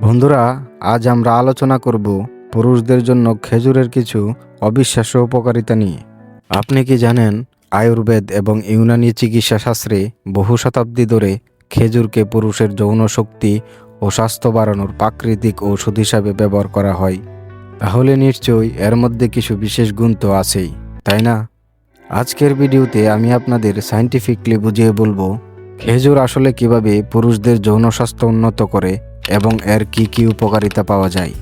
বন্ধুরা, আজ আমরা আলোচনা করব পুরুষদের জন্য খেজুরের কিছু অবিশ্বাস্য উপকারিতা নিয়ে। আপনি কি জানেন, আয়ুর্বেদ এবং ইউনানি চিকিৎসা শাস্ত্রে বহু শতাব্দী ধরে খেজুরকে পুরুষের যৌন শক্তি ও স্বাস্থ্য বাড়ানোর প্রাকৃতিক ঔষধ হিসাবে ব্যবহার করা হয়। তাহলে নিশ্চয়ই এর মধ্যে কিছু বিশেষ গুণ তো আছেই, তাই না? আজকের ভিডিওতে আমি আপনাদের সাইন্টিফিকলি বুঝিয়ে বলব, খেজুর আসলে কীভাবে পুরুষদের যৌন স্বাস্থ্য উন্নত করে এবং এর কি কি উপকারিতা পাওয়া যায়?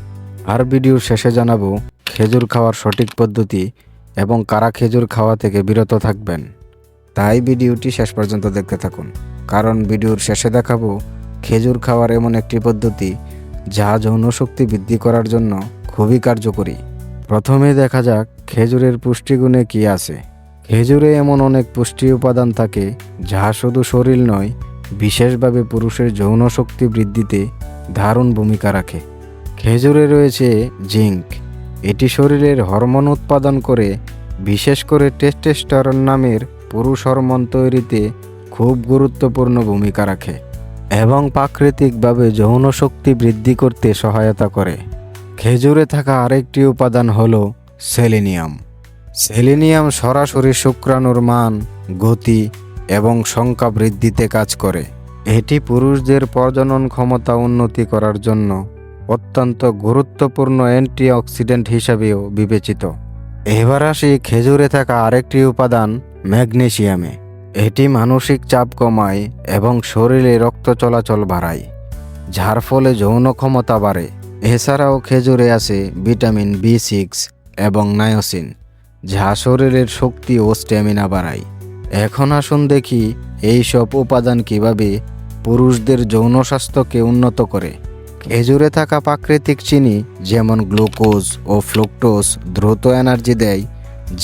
আর ভিডিওর শেষে জানাব, খেজুর খাওয়ার সঠিক পদ্ধতি এবং কারা খেজুর খাওয়া থেকে বিরত থাকবেন। তাই ভিডিওটি শেষ পর্যন্ত দেখতে থাকুন, কারণ ভিডিওর শেষে দেখাবো, খেজুর খাওয়ার এমন একটি পদ্ধতি যা যৌন শক্তি বৃদ্ধি করার জন্য খুবই কার্যকরী। প্রথমে দেখা যাক খেজুরের পুষ্টিগুণে কি আছে। খেজুরে এমন অনেক পুষ্টি উপাদান থাকে যা শুধু শরীর নয়, বিশেষভাবে পুরুষের যৌন শক্তি বৃদ্ধিতে দারুণ ভূমিকা রাখে। খেজুরে রয়েছে জিঙ্ক। এটি শরীরের হরমোন উৎপাদন করে, বিশেষ করে টেস্টেস্টরন নামের পুরুষ হরমোন তৈরিতে খুব গুরুত্বপূর্ণ ভূমিকা রাখে এবং প্রাকৃতিকভাবে যৌন শক্তি বৃদ্ধি করতে সহায়তা করে। খেজুরে থাকা আরেকটি উপাদান হল সেলেনিয়াম। সেলেনিয়াম সরাসরি শুক্রাণুর মান, গতি এবং সংখ্যা বৃদ্ধিতে কাজ করে। এটি পুরুষদের প্রজনন ক্ষমতা উন্নতি করার জন্য অত্যন্ত গুরুত্বপূর্ণ অ্যান্টিঅক্সিডেন্ট হিসাবেও বিবেচিত। এবার আসি খেজুরে থাকা আরেকটি উপাদান ম্যাগনেশিয়ামে এটি মানসিক চাপ কমায় এবং শরীরে রক্ত চলাচল বাড়ায়, যার ফলে যৌন ক্ষমতা বাড়ে। এছাড়াও খেজুরে আছে ভিটামিন বি সিক্স এবং নায়োসিন, যা শরীরের শক্তি ও স্ট্যামিনা বাড়ায়। এখন আসুন দেখি এই সব উপাদান কীভাবে পুরুষদের যৌন স্বাস্থ্যকে উন্নত করে। খেজুরে থাকা প্রাকৃতিক চিনি, যেমন গ্লুকোজ ও ফ্লুকটোজ দ্রুত এনার্জি দেয়,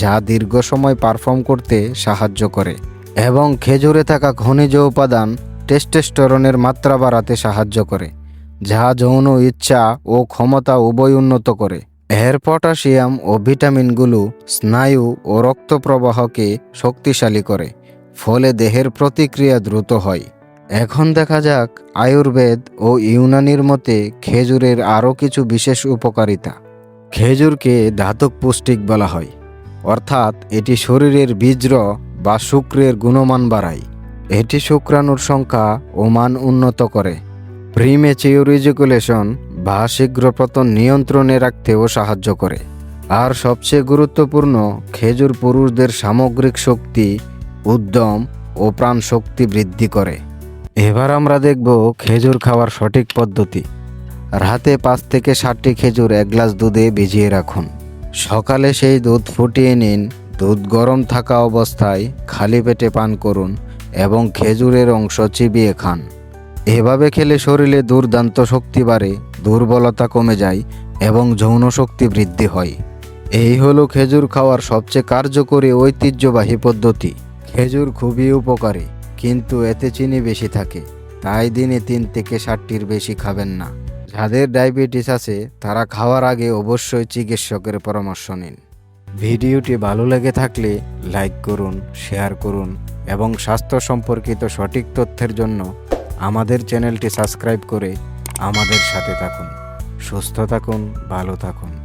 যা দীর্ঘ সময় পারফর্ম করতে সাহায্য করে। এবং খেজুরে থাকা খনিজ উপাদান টেস্টেস্টোরনের মাত্রা বাড়াতে সাহায্য করে, যা যৌন ইচ্ছা ও ক্ষমতা উভয় উন্নত করে। এর পটাশিয়াম ও ভিটামিনগুলো স্নায়ু ও রক্ত প্রবাহকে শক্তিশালী করে, ফলে দেহের প্রতিক্রিয়া দ্রুত হয়। এখন দেখা যাক আয়ুর্বেদ ও ইউনানির মতে খেজুরের আরও কিছু বিশেষ উপকারিতা। খেজুরকে ধাতব পুষ্টিক বলা হয়। অর্থাৎ এটি শরীরের বীজ্র বা শুক্রের গুণমান বাড়ায়। এটি শুক্রাণুর সংখ্যা ও মান উন্নত করে। প্রিমেচিওর ইজুকুলেশন বা শীঘ্র পতন নিয়ন্ত্রণে রাখতেও সাহায্য করে। আর সবচেয়ে গুরুত্বপূর্ণ, খেজুর পুরুষদের সামগ্রিক শক্তি, উদ্যম ও প্রাণ শক্তি বৃদ্ধি করে। এবার আমরা দেখব খেজুর খাওয়ার সঠিক পদ্ধতি। রাতে পাঁচ থেকে ষাটটি খেজুর এক গ্লাস দুধে ভিজিয়ে রাখুন। সকালে সেই দুধ ফুটিয়ে নিন। দুধ গরম থাকা অবস্থায় খালি পেটে পান করুন এবং খেজুরের অংশ চিবিয়ে খান। এভাবে খেলে শরীরে দুর্দান্ত শক্তি বাড়ে, দুর্বলতা কমে যায় এবং যৌন শক্তি বৃদ্ধি হয়। এই হলো খেজুর খাওয়ার সবচেয়ে কার্যকরী ঐতিহ্যবাহী পদ্ধতি। খেজুর খুবই উপকারী। কিন্তু এতে চিনি বেশি থাকে। তাই দিনে তিন থেকে ষাটটির বেশি খাবেন না। যাদের ডায়াবেটিস আছে, তারা খাওয়ার আগে অবশ্যই চিকিৎসকের পরামর্শ নিন। ভিডিওটি ভালো লেগে থাকলে লাইক করুন, শেয়ার করুন এবং স্বাস্থ্য সম্পর্কিত সঠিক তথ্যের জন্য আমাদের চ্যানেলটি সাবস্ক্রাইব করে আমাদের সাথে থাকুন। সুস্থ থাকুন, ভালো থাকুন।